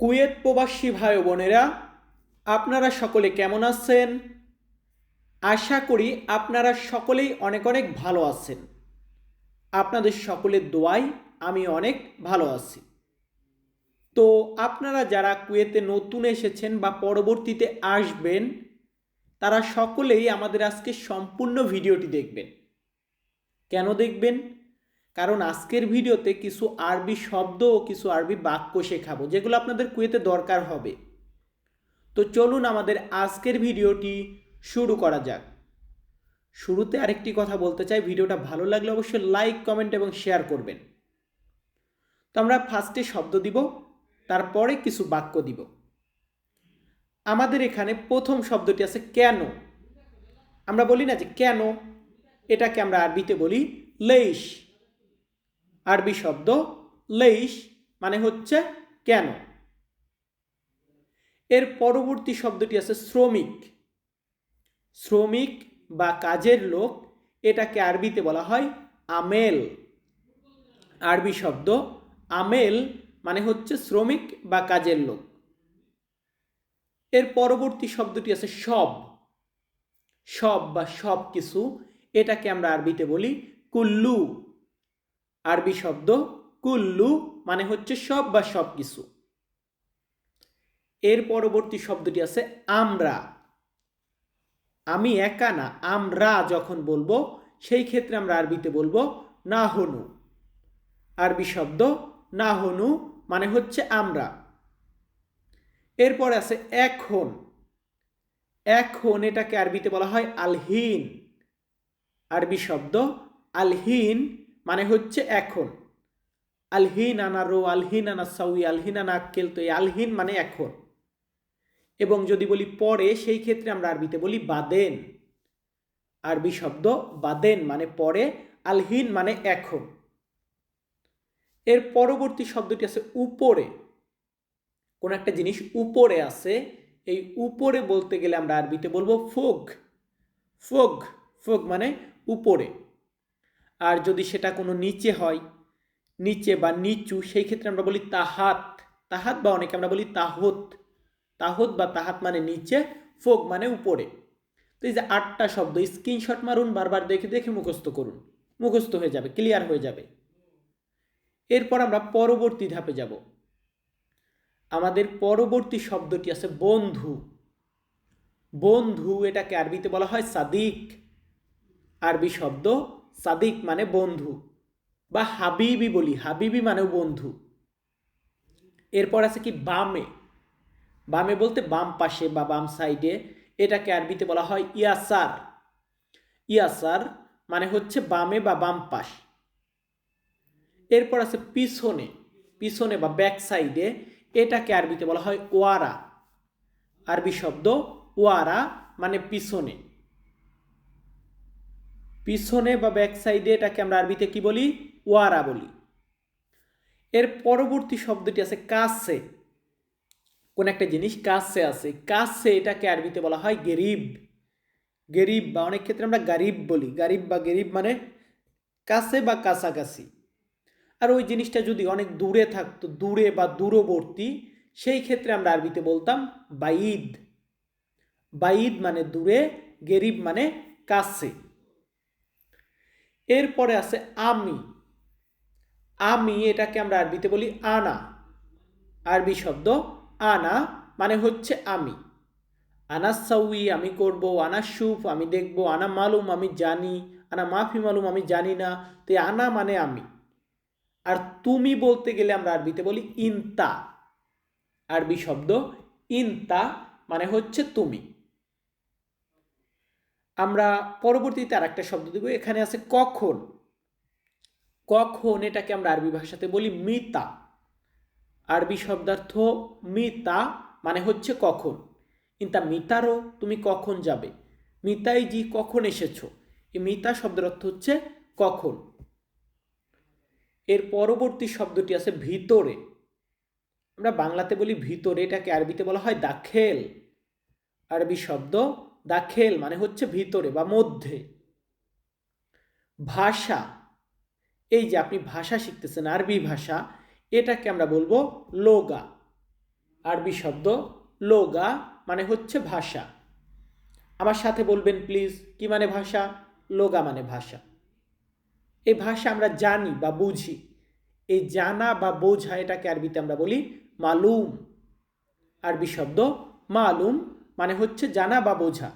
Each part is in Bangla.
কুয়েত প্রবাসী ভাই বোনেরা, আপনারা সকলে কেমন আছেন? আশা করি আপনারা সকলেই অনেক অনেক ভালো আছেন। আপনাদের সকলের দোয়াই আমি অনেক ভালো আছি। তো আপনারা যারা কুয়েতে নতুন এসেছেন বা পরবর্তীতে আসবেন, তারা সকলেই আমাদের আজকে সম্পূর্ণ ভিডিওটি দেখবেন। কেন দেখবেন? কারণ আজকের ভিডিওতে কিছু আরবি শব্দ ও কিছু আরবি বাক্য শেখাবো, যেগুলো আপনাদের কুয়েতে দরকার হবে। তো চলুন আমাদের আজকের ভিডিওটি শুরু করা যাক। শুরুতে আরেকটি কথা বলতে চাই, ভিডিওটা ভালো লাগলে অবশ্যই লাইক, কমেন্ট এবং শেয়ার করবেন। তো আমরা ফার্স্টে শব্দ দিব, তারপরে কিছু বাক্য দিব। আমাদের এখানে প্রথম শব্দটি আছে কেন। আমরা বলি না যে কেন, এটাকে আমরা আরবিতে বলি লেইশ। আরবি শব্দ লেইশ মানে হচ্ছে কেন? এর পরবর্তী শব্দটি আছে শ্রমিক। শ্রমিক বা কাজের লোক এটাকে আরবিতে বলা হয় আমেল। আরবি শব্দ আমেল মানে হচ্ছে শ্রমিক বা কাজের লোক। এর পরবর্তী শব্দটি আছে সব। সব বা সব কিছু এটাকে আমরা আরবিতে বলি কুল্লু। আরবি শব্দ কুল্লু মানে হচ্ছে সব বা সব কিছু এর পরবর্তী শব্দটি আছে আমরা। আমি একা না, আমরা যখন বলব, সেই ক্ষেত্রে আমরা আরবিতে বলব না হনু আরবি শব্দ না হনু মানে হচ্ছে আমরা। এরপর আছে এখন। এখন এটাকে আরবিতে বলা হয় আলহিন। আরবি শব্দ আলহিন মানে হচ্ছে এখন। আলহিন আনা রো, আলহিন আনা সাউই, আলহিন আনা আক্কেল, তো এই আলহিন মানে এখন। এবং যদি বলি পরে, সেই ক্ষেত্রে আমরা আরবিতে বলি বাদেন। আরবি শব্দ বাদেন মানে পরে, আলহিন মানে এখন। এর পরবর্তী শব্দটি আছে উপরে। কোন একটা জিনিস উপরে আছে, এই উপরে বলতে গেলে আমরা আরবিতে বলব ফোগ। ফোগ ফোগ মানে উপরে। আর যদি সেটা কোনো নিচে হয়, নিচে বা নিচু, সেই ক্ষেত্রে আমরা বলি তাহাত। তাহাত বা অনেকে আমরা বলি তাহত। তাহত বা তাহাত মানে নিচে, ফোক মানে উপরে। তো এই যে আটটা শব্দ, স্ক্রিনশট মারুন, বারবার দেখে দেখে মুখস্থ করুন। মুখস্থ হয়ে যাবে, ক্লিয়ার হয়ে যাবে। এরপর আমরা পরবর্তী ধাপে যাব। আমাদের পরবর্তী শব্দটি আছে বন্ধু। বন্ধু এটাকে আরবিতে বলা হয় সাদিক। আরবি শব্দ সাদিক মানে বন্ধু বা হাবিবি বলি, হাবিবি মানেও বন্ধু। এরপর আছে কি বামে। বামে বলতে বাম পাশে বা বাম সাইডে, এটাকে আরবিতে বলা হয় ইয়াসার। ইয়াসার মানে হচ্ছে বামে বা বাম পাশ। এরপর আছে পিছনে পিছনে বা ব্যাক সাইডে, এটাকে আরবিতে বলা হয় ওয়ারা। আরবি শব্দ ওয়ারা মানে পিছনে। পিছনে বা ব্যাক সাইডে এটাকে আমরা আরবিতে কি বলি? ওয়ারা বলি। এর পরবর্তী শব্দটি আছে কাছে কোন একটা জিনিস কাছে আছে। কাছে এটাকে আরবিতে বলা হয় গেরিব। গেরিব বা অনেক ক্ষেত্রে আমরা গারিব বলি। গারিব বা গেরিব মানে কাছে বা কাছাকাছি। আর ওই জিনিসটা যদি অনেক দূরে থাকতো, দূরে বা দূরবর্তী, সেই ক্ষেত্রে আমরা আরবিতে বলতাম বাইদ। বাইদ মানে দূরে, গেরিব মানে কাছে। এরপরে আছে আমি। আমি এটাকে আমরা আরবিতে বলি আনা। আরবি শব্দ আনা মানে হচ্ছে আমি। আনা সাউই আমি করব, আনা সুফ আমি দেখব, আনা মালুম, আমি জানি, আনা মাফি মালুম, আমি জানি না। তো আনা মানে আমি। আর তুমি বলতে গেলে আমরা আরবিতে বলি ইনতা। আরবি শব্দ ইনতা মানে হচ্ছে তুমি। আমরা পরবর্তীতে আর একটা শব্দ দেব, এখানে আছে কখন। কখন এটাকে আমরা আরবি ভাষাতে বলি মিতা। আরবি শব্দার্থ মিতা মানে হচ্ছে কখন। কিন্তু মিতারও তুমি কখন যাবে। মিতাই জি, কখন এসেছ? এই মিতা শব্দের অর্থ হচ্ছে কখন। এর পরবর্তী শব্দটি আছে ভিতরে। আমরা বাংলাতে বলি ভিতরে, এটাকে আরবিতে বলা হয় দাখেল। আরবি শব্দ দাখেল মানে হচ্ছে ভিতরে বা মধ্যে। ভাষা, এই যে আপনি ভাষা শিখতেছেন, আরবি ভাষা, এটাকে আমরা বলব লোগা। আরবি শব্দ লোগা মানে হচ্ছে ভাষা। আমার সাথে বলবেন প্লিজ, কি মানে ভাষা? লোগা মানে ভাষা। এই ভাষা আমরা জানি বা বুঝি। এই জানা বা বোঝা এটাকে আরবিতে আমরা বলি মালুম। আরবি শব্দ মালুম। মানে হচ্ছে জানা বা বোঝা।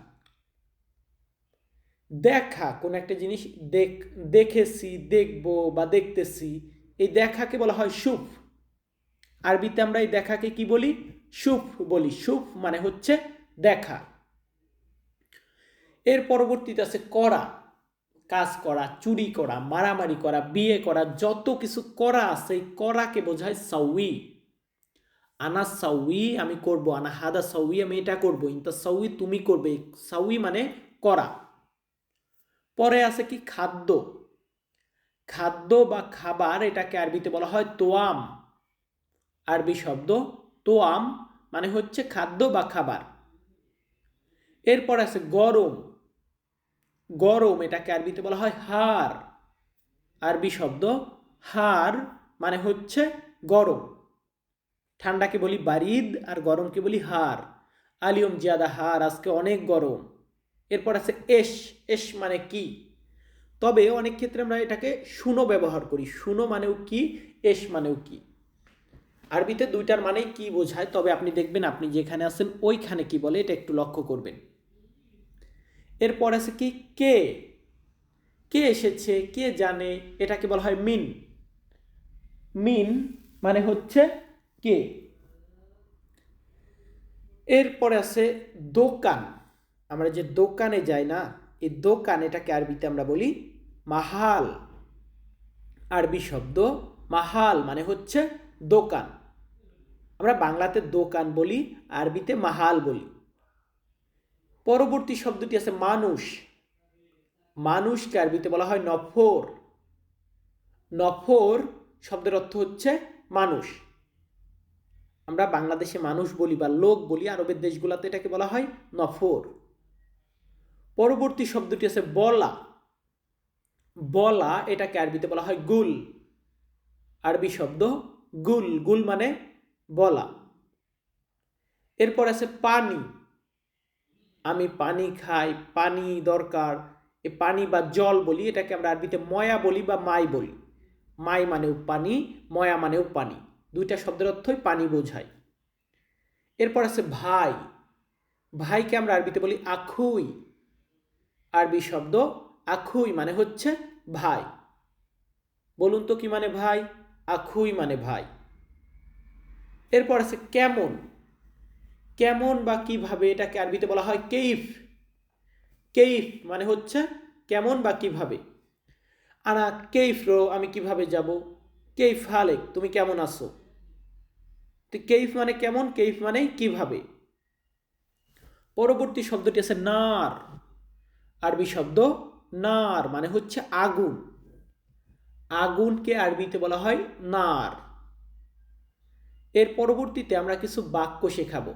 দেখা, কোন একটা জিনিস দেখ, দেখেছি, দেখব বা দেখতেছি, এই দেখাকে বলা হয় সুফ আরবিতে আমরা এই দেখাকে কি বলি? সুফ বলি। সুফ মানে হচ্ছে দেখা। এর পরবর্তীতে আছে করা। কাজ করা, চুরি করা, মারামারি করা, বিয়ে করা, যত কিছু করা আছে, এই করাকে বোঝায় সাউই। আনা সাউই আমি করব, আনা হাদা সাউই আমি এটা করব, ইন্তা সাউই তুমি করবে, সাউই মানে করা। পরে আছে কি খাদ্য? খাদ্য বা খাবার এটাকে আরবিতে বলা হয় তোয়াম। আরবি শব্দ তোয়াম মানে হচ্ছে খাদ্য বা খাবার। এরপর আছে গরম। গরম এটাকে আরবিতে বলা হয় হার। আরবি শব্দ হার মানে হচ্ছে গরম। ঠান্ডাকে বলি বারিদ আর গরমকে বলি হার। আলিয়ম জিয়াদা হার, আজকে অনেক গরম। এরপর আছে এস এস মানে কি? তবে অনেক ক্ষেত্রে আমরা এটাকে শুনো ব্যবহার করি। শুনো মানেও কি? এস মানেও কি? আরবিতে দুইটার মানেই কি বোঝায়, তবে আপনি দেখবেন আপনি যেখানে আছেন ওইখানে কি বলে, এটা একটু লক্ষ্য করবেন। এরপর আছে কি? কে? কে এসেছে? কে জানে? এটাকে বলা হয় মিন। মিন মানে হচ্ছে কে? এরপরে আছে দোকান। আমরা যে দোকানে যাই না, এই দোকান এটাকে আরবিতে আমরা বলি মাহাল। আরবি শব্দ মাহাল মানে হচ্ছে দোকান। আমরা বাংলাতে দোকান বলি, আরবিতে মাহাল বলি। পরবর্তী শব্দটি আছে মানুষ। মানুষকে আরবিতে বলা হয় নফর। নফর শব্দের অর্থ হচ্ছে মানুষ। আমরা বাংলাদেশে মানুষ বলি বা লোক বলি, আরবের দেশগুলোতে এটাকে বলা হয় নফর। পরবর্তী শব্দটি আছে বলা। বলা এটাকে আরবিতে বলা হয় গুল। আরবি শব্দ গুল। গুল মানে বলা। এরপর আছে পানি। আমি পানি খাই, পানি দরকার। এ পানি বা জল বলি, এটাকে আমরা আরবিতে ময়া বলি বা মাই বলি। মাই মানেও পানি, ময়া মানেও পানি। দুইটা শব্দের অর্থই পানি বোঝায়। এরপর আছে ভাই। ভাইকে আমরা আরবিতে বলি আখুই। আরবি শব্দ আখুই মানে হচ্ছে ভাই। বলুন তো কি মানে ভাই? আখুই মানে ভাই। এরপর আছে কেমন। কেমন বা কীভাবে এটাকে আরবিতে বলা হয় কেইফ। কেইফ মানে হচ্ছে কেমন বা কীভাবে। আনা কেইফ রো আমি কীভাবে যাব? কেইফ হালেক তুমি কেমন আছো? তো কেইফ মানে কেমন? কেইফ মানে কীভাবে? পরবর্তী শব্দটি আছে নার। আরবি শব্দ নার মানে হচ্ছে আগুন। আগুনকে আরবিতে বলা হয় নার। এর পরবর্তীতে আমরা কিছু বাক্য শেখাব।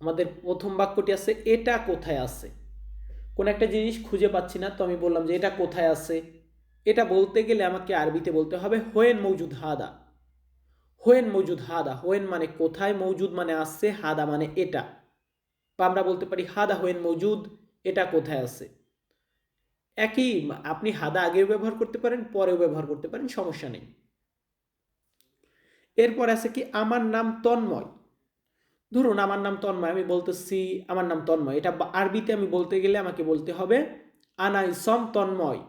আমাদের প্রথম বাক্যটি আছে, এটা কোথায় আছে? কোন একটা জিনিস খুঁজে পাচ্ছি না, তো আমি বললাম যে, এটা কোথায় আছে? এটা বলতে গেলে আমাকে আরবিতে বলতে হবে হোয়েন মৌজুদ হাদা। হোয়েন মৌজুদ হাদা, হোয়েন মানে কোথায় মৌজুদ মানে আসছে, হাদা মানে এটা। বা আমরা বলতে পারি হাদা হোয়েন মৌজুদ, এটা কোথায় আছে? একই, আপনি হাদা আগেও ব্যবহার করতে পারেন, পরেও ব্যবহার করতে পারেন, সমস্যা নেই। এরপর আছে কি, আমার নাম তন্ময়। ধরুন আমার নাম তন্ময়, আমি বলতেছি আমার নাম তন্ময়। এটা আরবিতে আমি বলতে গেলে আমাকে বলতে হবে আনাইসম তন্ময়।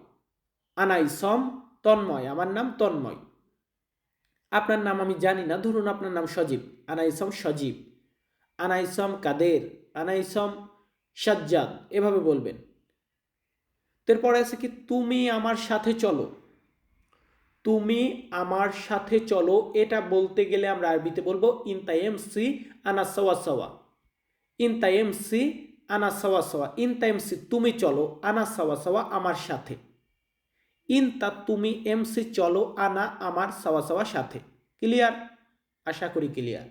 আনাইসম তন্ময়, আমার নাম তন্ময়। আপনার নাম আমি জানি না, ধরুন আপনার নাম সজীব। আনাইসম সজীব, আনাইসম কাদের, আনাইসম সাজ্জাদ, এভাবে বলবেন। এরপরে আছে কি, তুমি আমার সাথে চলো। তুমি আমার সাথে চলো, এটা বলতে গেলে আমরা আরবিতে বলব ইনতাইম সি আনা সওয়া সওয়া। ইনতাইম সি আনা সওয়া সওয়া। ইনতাইম সি, তুমি চলো, আনা সওয়া সওয়া আমার সাথে। ইনতা তুমি এমসি চলো, আনা আমার সওয়া সওয়া সাথে। ক্লিয়ার? আশা করি ক্লিয়ার।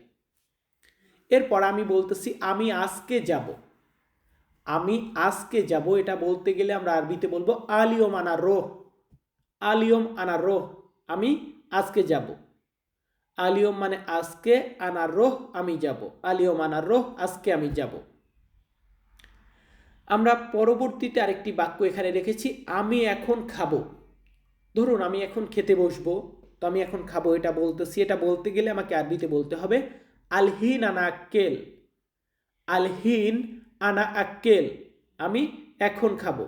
এরপর আমি বলতেছি, আমি আজকে যাব। আমি আজকে যাব, এটা বলতে গেলে আমরা আরবিতে বলব, আলিয়ম আনা রোহ। আলিয়ম আনা রোহ, আমি আজকে যাব। আলিয়ম মানে আজকে আনার রোহ, আমি যাব। আলিয়ম আনার রোহ, আজকে আমি যাব। আমরা পরবর্তীতে আরেকটি বাক্য এখানে রেখেছি, আমি এখন খাব। ধরুন আমি এখন খেতে বসবো, তো আমি এখন খাব, এটা বলতেছি, এটা বলতে গেলে আমাকে আরবিতে বলতে হবে, আলহিন আনা আক্কেল। আলহিন আনা আক্কেল, আমি এখন খাব।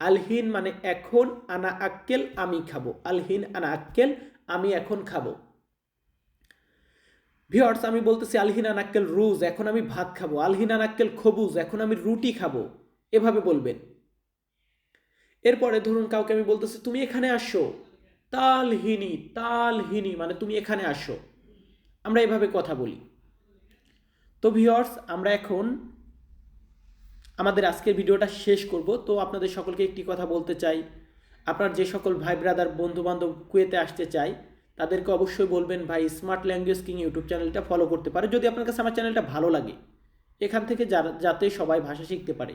আলহিন মানে এখন আনা আক্কেল, আমি খাব। আলহিন আনা আক্কেল, আমি এখন খাব। ভিওর্স আমি বলতেছি আলহিন আনাক্কেল রুজ, এখন আমি ভাত খাব। আলহিন আনাক্কেল খবুজ, এখন আমি রুটি খাব। এভাবে বলবেন। এরপরে ধরুন কাউকে আমি বলতেছি, তুমি এখানে আসো। তালহিনী তালহিনী মানে তুমি এখানে আসো। আমরা এভাবে কথা বলি। তো ভিওর্স আমরা এখন আমাদের আজকের ভিডিওটা শেষ করব। তো আপনাদের সকলকে একটি কথা বলতে চাই। আপনার যে সকল ভাই ব্রাদার বন্ধু বান্ধব কুয়েতে আসতে চাই তাদেরকে অবশ্যই বলবেন, ভাই স্মার্ট ল্যাঙ্গুয়েজ কিং ইউটিউব চ্যানেলটা ফলো করতে পারে। যদি আপনার কাছে আমার চ্যানেলটা ভালো লাগে, এখান থেকে যাতে সবাই ভাষা শিখতে পারে।